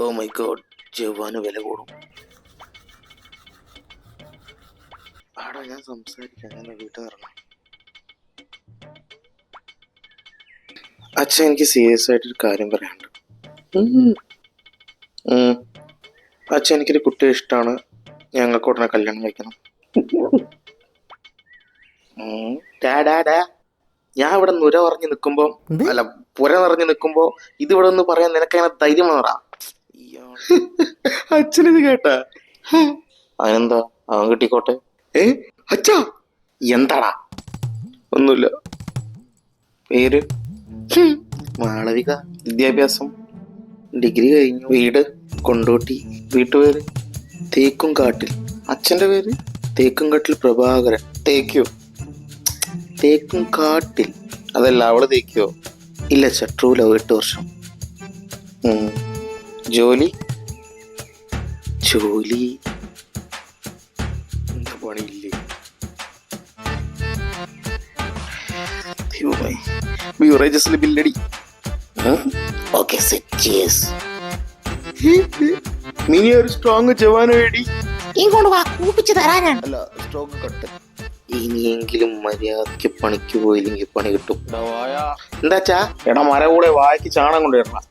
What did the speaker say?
Oh my God ജവാന് വില കൂടും. ആടാ ഞാൻ സംസാരിക്കാം. ഞാൻ വീട്ടിൽ നിന്ന് ഇറങ്ങാം. അച്ഛൻ എനിക്ക് സീരിയസ് ആയിട്ടൊരു കാര്യം പറയാനുണ്ട്. അച്ഛൻ എനിക്കൊരു കുട്ടിയെ ഇഷ്ടമാണ് ഞങ്ങൾക്ക് ഉടനെ കല്യാണം കഴിക്കണം. ഞാൻ ഇവിടെ നുര പറഞ്ഞു നിൽക്കുമ്പോ അല്ല പുര നിറഞ്ഞു നിൽക്കുമ്പോ ഇതിവിടെ ഒന്ന് പറയാൻ നിനക്കങ്ങനെ ധൈര്യം വേണോടാ? അച്ഛനിത് കേട്ട. അതിനെന്താ അവൻ കിട്ടിക്കോട്ടെ? ഏ? അച്ഛാ! എന്താടാ? ഒന്നുമില്ല. പേര്? മാളവിക വിദ്യാഭ്യാസം ഡിഗ്രി കഴിഞ്ഞു. വീട്? കൊണ്ടോട്ടി. വീട്ടുപേര്? തേക്കും കാട്ടിൽ. അച്ഛന്റെ പേര്? തേക്കും കാട്ടിൽ പ്രഭാകരൻ. തേക്കോ? തേക്കും കാട്ടിൽ. അതല്ല അവൾ തേക്കോ? ഇല്ല ചട്ടൂല എട്ട് വർഷം. ജോലി? ജോലി? എന്താ പണിയില്ലേ? ബിവറേജസിൽ ബില്ലടി. ഓക്കെ മിനി ഒരു സ്ട്രോങ് ജവാന ഇങ്ങോട്ട് വാ കൂപ്പിച്ച് തരാനാണ്. അല്ല സ്ട്രോങ് കട്ട് ഇനിയെങ്കിലും മര്യാദയ്ക്ക് പണിക്ക് പോയില്ലെങ്കിൽ പണി കിട്ടും. എന്താച്ചാ എടാ മര കൂടെ വായിക്ക് ചാണം കൊണ്ടുവരണം.